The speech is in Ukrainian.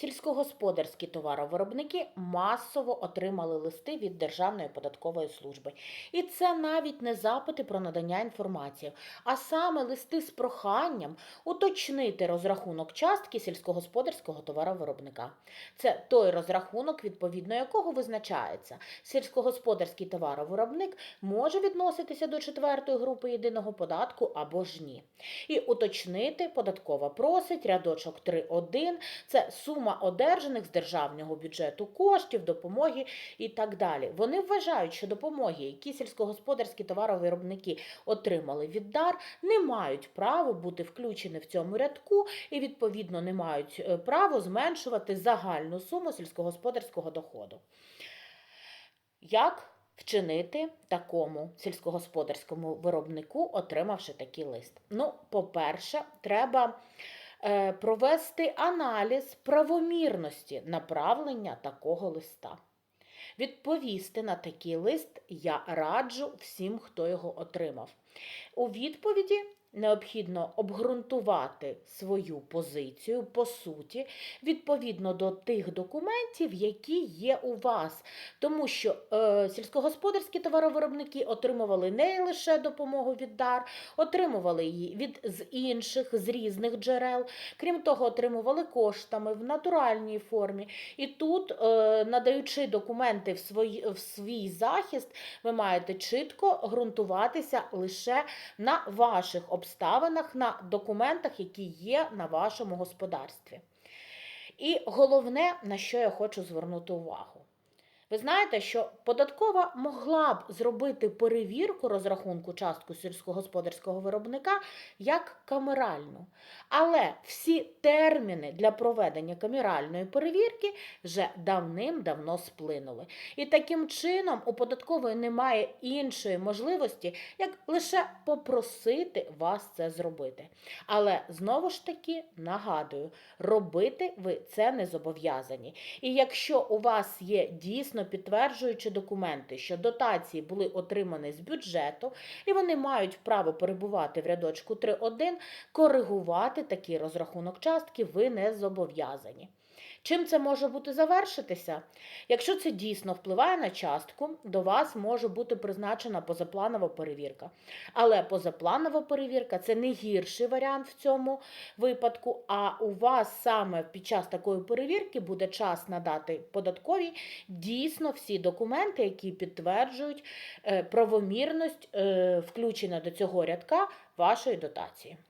Сільськогосподарські товаровиробники масово отримали листи від Державної податкової служби. І це навіть не запити про надання інформації, а саме листи з проханням уточнити розрахунок частки сільськогосподарського товаровиробника. Це той розрахунок, відповідно якого визначається, сільськогосподарський товаровиробник може відноситися до четвертої групи єдиного податку або ж ні. І уточнити податкова просить рядочок 3.1 це сума одержаних з державного бюджету коштів, допомоги і так далі. Вони вважають, що допомоги, які сільськогосподарські товаровиробники отримали від дар, не мають права бути включені в цьому рядку і відповідно не мають е, права зменшувати загальну суму сільськогосподарського доходу. Як вчинити такому сільськогосподарському виробнику, отримавши такий лист? Ну, по-перше, треба провести аналіз правомірності направлення такого листа. Відповісти на такий лист я раджу всім, хто його отримав. У відповіді необхідно обґрунтувати свою позицію по суті відповідно до тих документів, які є у вас. Тому що е, сільськогосподарські товаровиробники отримували не лише допомогу від дар, отримували її від з інших, з різних джерел. Крім того, отримували коштами в натуральній формі. І тут, е, надаючи документи в, свої, в свій захист, ви маєте чітко ґрунтуватися лише на ваших обставинах, на документах, які є на вашому господарстві. І головне, на що я хочу звернути увагу. Ви знаєте, що податкова могла б зробити перевірку розрахунку частку сільськогосподарського виробника як камеральну. Але всі терміни для проведення камеральної перевірки вже давним-давно сплинули. І таким чином у податкової немає іншої можливості, як лише попросити вас це зробити. Але знову ж таки нагадую, робити ви це не зобов'язані. І якщо у вас є дійсно підтверджуючі документи, що дотації були отримані з бюджету, і вони мають право перебувати в рядочку 3.1, коригувати такий розрахунок частки ви не зобов'язані. Чим це може бути завершитися? Якщо це дійсно впливає на частку, до вас може бути призначена позапланова перевірка. Але позапланова перевірка це не гірший варіант в цьому випадку. А у вас саме під час такої перевірки буде час надати податковій дійсно всі документи, які підтверджують е, правомірність е, включення до цього рядка вашої дотації.